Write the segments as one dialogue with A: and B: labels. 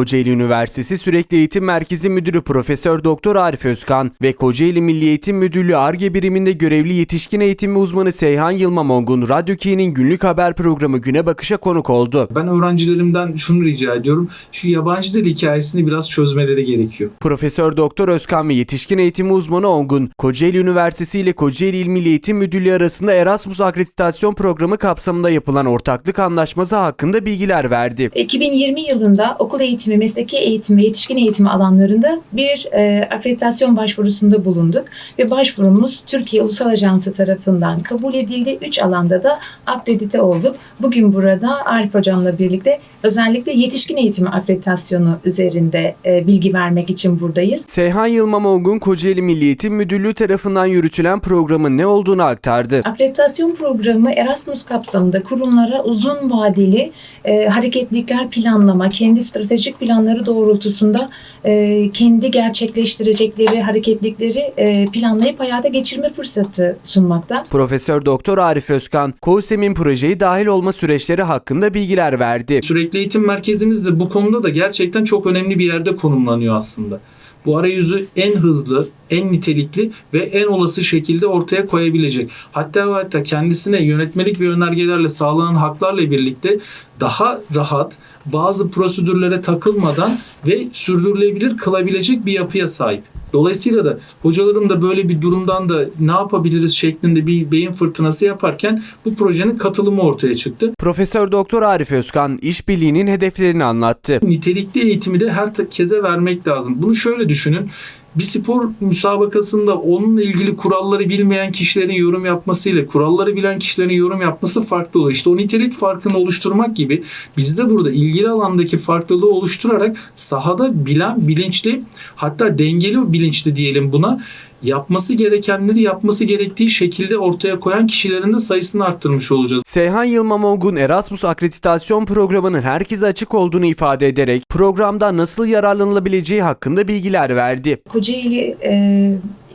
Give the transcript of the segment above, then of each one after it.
A: Kocaeli Üniversitesi Sürekli Eğitim Merkezi Müdürü Profesör Doktor Arif Özkan ve Kocaeli Milli Eğitim Müdürlüğü ARGE biriminde görevli yetişkin eğitimi uzmanı Seyhan Yılmamongun Radyo K'nin günlük haber programı Güne Bakış'a konuk oldu.
B: Ben öğrencilerimden şunu rica ediyorum. Şu yabancı dil hikayesini biraz çözmeleri gerekiyor.
A: Profesör Doktor Özkan ve yetişkin eğitimi uzmanı Ongun, Kocaeli Üniversitesi ile Kocaeli İl Milli Eğitim Müdürlüğü arasında Erasmus Akreditasyon Programı kapsamında yapılan ortaklık anlaşması hakkında bilgiler verdi.
C: 2020 yılında okul eğitimi, mesleki eğitim ve yetişkin eğitimi alanlarında bir e, akreditasyon başvurusunda bulunduk ve başvurumuz Türkiye Ulusal Ajansı tarafından kabul edildi. Üç alanda da akredite olduk. Bugün burada Arif Hocam'la birlikte özellikle yetişkin eğitimi akreditasyonu üzerinde e, bilgi vermek için buradayız.
A: Seyhan Yılmamongun Kocaeli Milli Eğitim Müdürlüğü tarafından yürütülen programın ne olduğunu aktardı.
C: Akreditasyon programı Erasmus kapsamında kurumlara uzun vadeli e, hareketlilikler planlama, kendi stratejik planları doğrultusunda e, kendi gerçekleştirecekleri hareketlikleri e, planlayıp hayata geçirme fırsatı sunmakta.
A: Profesör Doktor Arif Özkan, KOSEM'in projeye dahil olma süreçleri hakkında bilgiler verdi.
B: Sürekli eğitim merkezimiz de bu konuda da gerçekten çok önemli bir yerde konumlanıyor aslında. Bu arayüzü en hızlı, en nitelikli ve en olası şekilde ortaya koyabilecek. Hatta hatta kendisine yönetmelik ve önergelerle sağlanan haklarla birlikte daha rahat bazı prosedürlere takılmadan ve sürdürülebilir kılabilecek bir yapıya sahip. Dolayısıyla da hocalarım da böyle bir durumdan da ne yapabiliriz şeklinde bir beyin fırtınası yaparken bu projenin katılımı ortaya çıktı.
A: Profesör Doktor Arif Özkan, işbirliğinin hedeflerini anlattı.
B: nitelikli eğitimi de herkese vermek lazım. Bunu şöyle düşünün. Bir spor müsabakasında onunla ilgili kuralları bilmeyen kişilerin yorum yapmasıyla kuralları bilen kişilerin yorum yapması farklı oluyor. İşte o nitelik farkını oluşturmak gibi biz de burada ilgili alandaki farklılığı oluşturarak sahada bilen, bilinçli hatta dengeli bilinçli diyelim buna yapması gerekenleri yapması gerektiği şekilde ortaya koyan kişilerin de sayısını arttırmış olacağız.
A: Seyhan Yılmamongun Erasmus Akreditasyon Programı'nın herkese açık olduğunu ifade ederek programdan nasıl yararlanılabileceği hakkında bilgiler verdi.
C: Kocaeli e,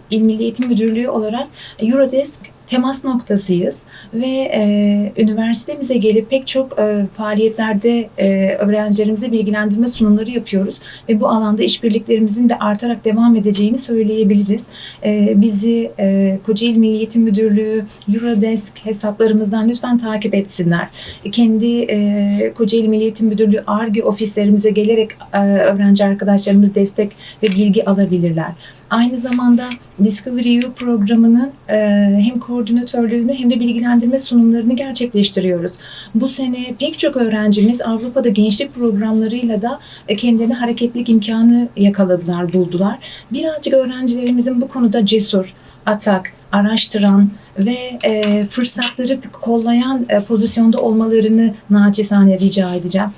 C: İl Milli Eğitim Müdürlüğü olarak Eurodesk temas noktasıyız ve e, üniversitemize gelip pek çok e, faaliyetlerde e, öğrencilerimize bilgilendirme sunumları yapıyoruz ve bu alanda işbirliklerimizin de artarak devam edeceğini söyleyebiliriz. E, bizi e, Kocaeli Milli Eğitim Müdürlüğü Eurodesk hesaplarımızdan lütfen takip etsinler. Kendi e, Kocaeli Milli Eğitim Müdürlüğü ARGE ofislerimize gelerek e, öğrenci arkadaşlarımız destek ve bilgi alabilirler. Aynı zamanda Discovery U programının e, hem koordinatörlüğünü hem de bilgilendirme sunumlarını gerçekleştiriyoruz. Bu sene pek çok öğrencimiz Avrupa'da gençlik programlarıyla da e, kendilerine hareketlilik imkanı yakaladılar, buldular. Birazcık öğrencilerimizin bu konuda cesur, atak, araştıran ve e, fırsatları kollayan e, pozisyonda olmalarını naçizane rica edeceğim.